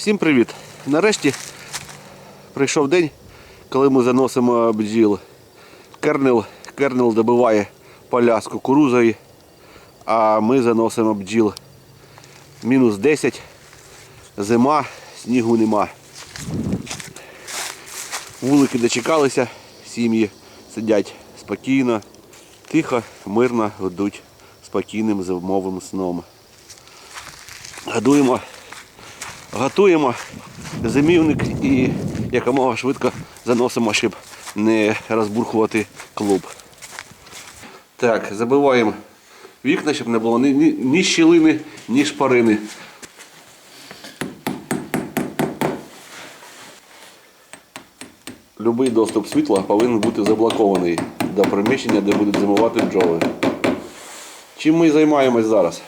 Всім привіт! Нарешті прийшов день, коли ми заносимо бджіл. Кернел, кернел добиває поля з кукурузою, а ми заносимо бджіл. Мінус 10, зима, снігу нема. Вулики дочекалися, сім'ї сидять спокійно, тихо, мирно ведуть спокійним зимовим сном. Годуємо готуємо зимівник і якомога швидко заносимо, щоб не розбурхувати клуб. Так, забиваємо вікна, щоб не було ні, ні, ні щілини, ні шпарини. Любий доступ світла повинен бути заблокований до приміщення, де будуть зимувати бджоли. Чим ми займаємось зараз?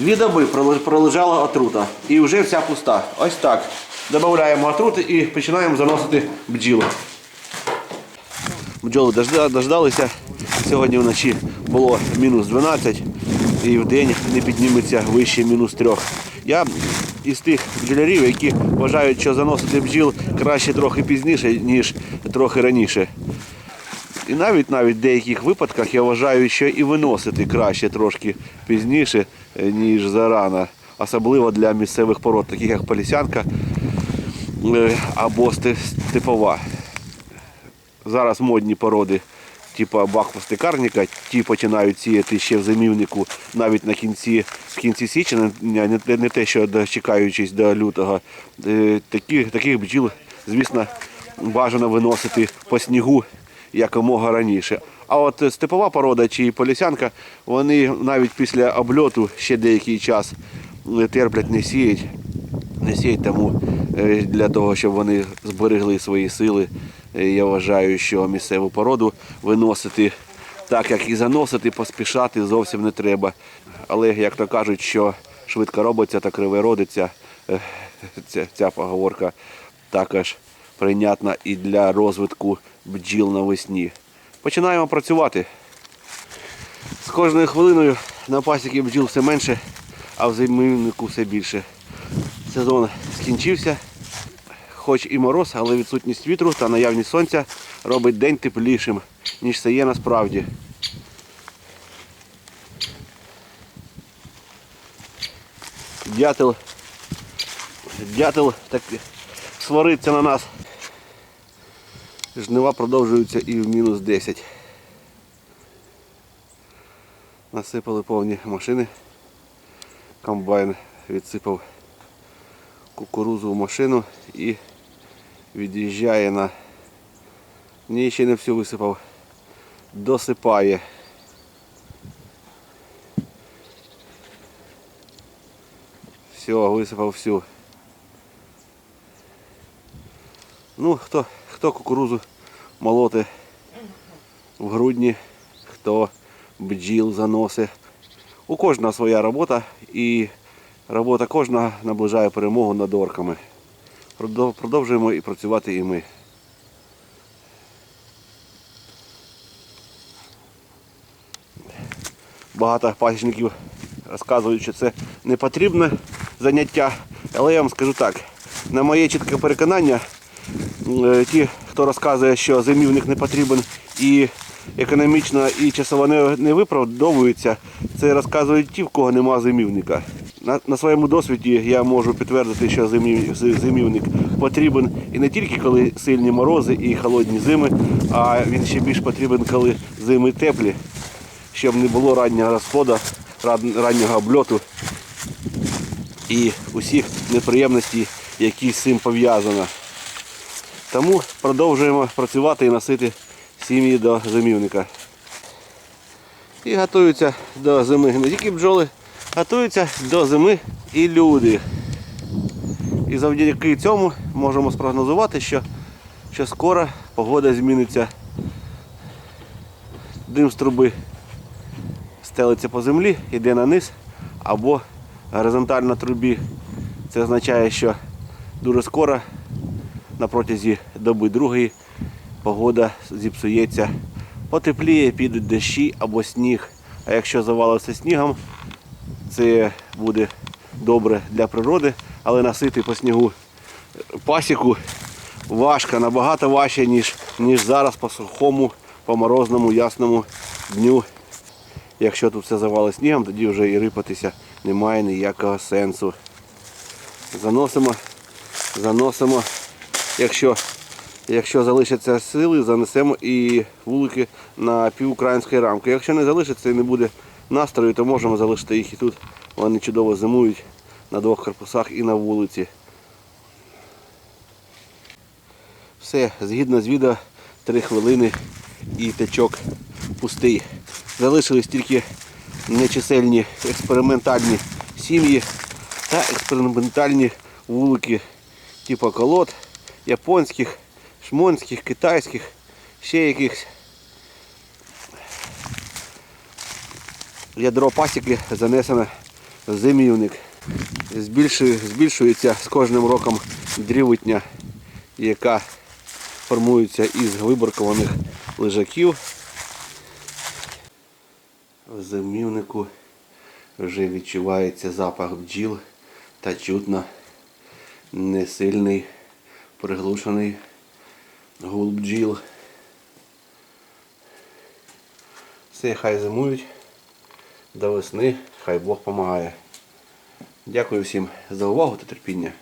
Дві доби пролежала отрута і вже вся пуста. Ось так. Додаємо отрути і починаємо заносити бджіл. Бджоли дождалися. Сьогодні вночі було мінус 12 і в день не підніметься вище мінус 3. Я із тих бджолярів, які вважають, що заносити бджіл краще трохи пізніше, ніж трохи раніше. І навіть навіть в деяких випадках я вважаю, що і виносити краще трошки пізніше, е, ніж зарано. Особливо для місцевих пород, таких як полісянка е, або степова. Зараз модні породи, типу бакфостикарника, ті починають сіяти ще в зимівнику навіть на кінці, в кінці січня, не, не, не те, що дочекаючись до лютого. Е, Такі, таких бджіл, звісно, бажано виносити по снігу якомога раніше. А от степова порода чи полісянка, вони навіть після обльоту ще деякий час е, терплять, не сіють. Не сіють, тому е, для того, щоб вони зберегли свої сили, е, я вважаю, що місцеву породу виносити так, як і заносити, поспішати зовсім не треба. Але як то кажуть, що швидко робиться, так криве родиться. Ця, ця поговорка також прийнятна і для розвитку бджіл навесні. Починаємо працювати. З кожною хвилиною на пасіки бджіл все менше, а в зимівнику все більше. Сезон скінчився, хоч і мороз, але відсутність вітру та наявність сонця робить день теплішим, ніж це є насправді. Дятел, дятел так свариться на нас. Жнива продовжуються і в мінус 10. Насипали повні машини. Комбайн відсипав кукурузу в машину і від'їжджає на... Ні, ще не все висипав. Досипає. Все, висипав всю. Ну, хто, хто кукурузу молоти в грудні, хто бджіл заносить. У кожного своя робота і робота кожного наближає перемогу над орками. Продовжуємо і працювати і ми. Багато пасічників розказують, що це не потрібне заняття, але я вам скажу так, на моє чітке переконання, ті, хто розказує, що зимівник не потрібен і економічно і часово не, не виправдовується, це розказують ті, в кого нема зимівника. На, на своєму досвіді я можу підтвердити, що зимів, зимівник потрібен і не тільки коли сильні морози і холодні зими, а він ще більш потрібен, коли зими теплі, щоб не було раннього розходу, раннього обльоту і усіх неприємностей, які з цим пов'язано. Тому продовжуємо працювати і носити сім'ї до зимівника. І готуються до зими не тільки бджоли, готуються до зими і люди. І завдяки цьому можемо спрогнозувати, що, що скоро погода зміниться. Дим з труби стелиться по землі, йде на низ або горизонтально трубі. Це означає, що дуже скоро на протязі доби другої погода зіпсується, потепліє, підуть дощі або сніг. А якщо завалиться снігом, це буде добре для природи, але носити по снігу пасіку важко, набагато важче, ніж, ніж зараз по сухому, по морозному, ясному дню. Якщо тут все завали снігом, тоді вже і рипатися немає ніякого сенсу. Заносимо, заносимо. Якщо, якщо залишаться сили, занесемо і вулики на півукраїнської рамки. Якщо не залишиться і не буде настрою, то можемо залишити їх і тут. Вони чудово зимують на двох корпусах і на вулиці. Все, згідно з відео, 3 хвилини і течок пустий. Залишились тільки нечисельні експериментальні сім'ї та експериментальні вулики типу колод, японських, шмонських, китайських, ще якихось. Ядро пасіки занесено зимівник. Збільшує- збільшується з кожним роком дрівитня, яка формується із виборкованих лежаків. В зимівнику вже відчувається запах бджіл та чутно несильний приглушений гул бджіл. Все, хай зимують до весни, хай Бог помагає. Дякую всім за увагу та терпіння.